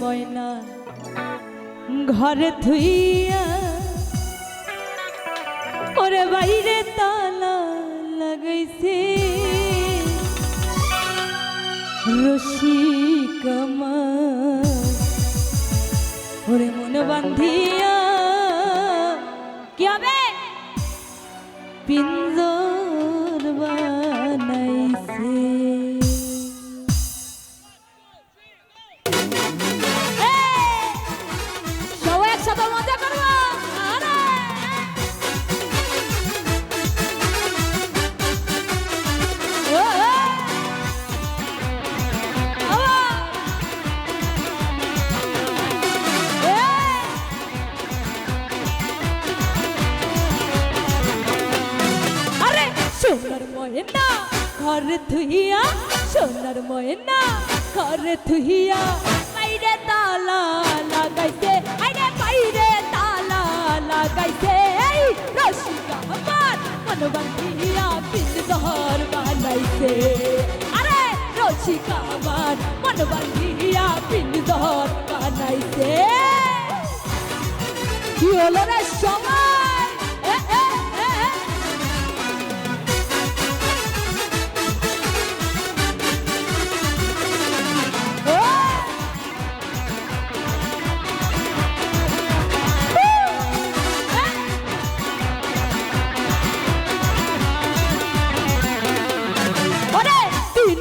ময়না ঘরে থুইয়া ওরে বাইরে তালা লাগাইছে। রসিক ওরে মন বান্ধিয়া। কি হবে? পিঞ্জর বানাইছে। ঘরে থুইয়া সোনার ময়না ঘরে থুইয়া বাইরে তালা লাগাইছে আরে বাইরে তালা লাগাইছে। এই রসিকা আমার মন বান্ধিয়া পিন দহর বানাইছে। আরে রসিকা আমার মন বান্ধিয়া পিন দহর বানাইছে। কি হলো রে সময়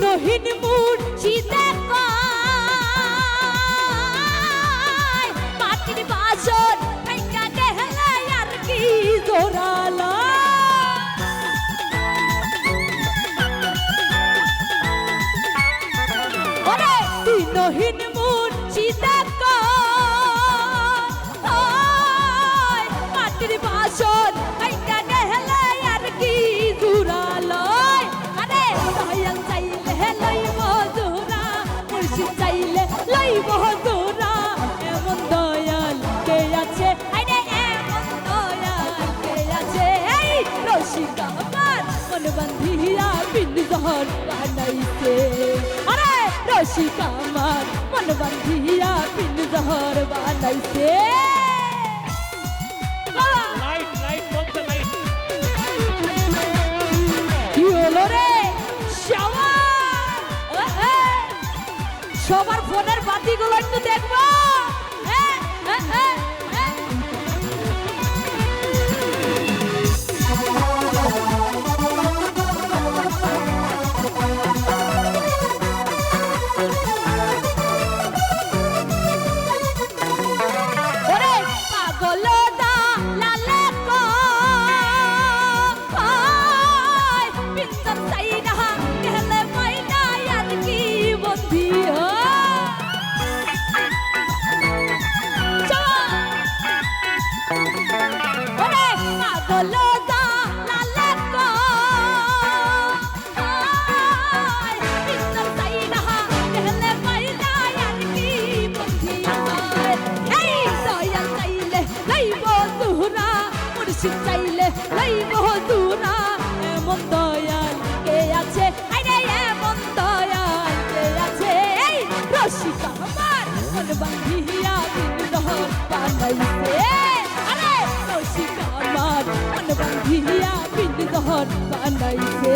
দিনহীন লইব জোরা এমন দয়াল কে আছে? এমন দয়াল কে আছে? এই রসিকা আমার মন বান্ধিয়া বিন জহর বানাইছে। আরে মন বান্ধিয়া বিন জহর বানাইছে। বাবা ফোনের একটু দেখব? মুর্শিদ চাইলে লাইব তুহরা এমন দয়াল কে আছে? আরে এমন দয়াল কে আছে? এই রসিকা আমার মন বান্ধিয়া দিন দহর বানাইছে। আরে, রসিকা আমার মন বান্ধিয়া দিন দহর বানাইছে।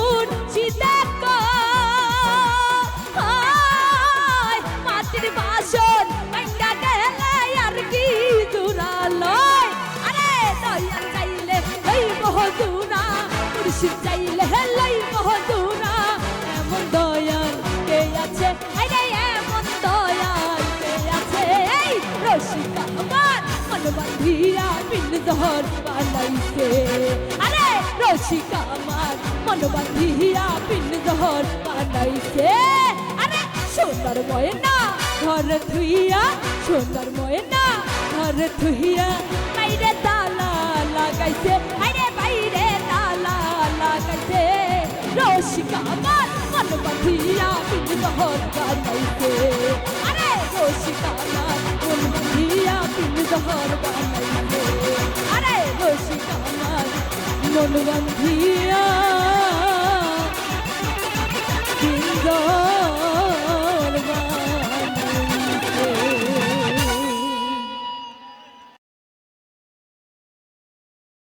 পিন জহর বানাইছে আরে, রসিকা আমার মন বান্ধিয়া পিন জহর বানাইছে আরে সুন্দর ময়না ঘর থুইয়া সুন্দর ময়না ঘর থুইয়া বাইরে তালা লাগাইছে। আরে, বাইরে তালা লাগাইছে। রসিকা আমার মন বান্ধিয়া পিন জহর বানাইছে আরে, রসিকা আমার মন বান্ধিয়া পিন জহর বানাইছে মন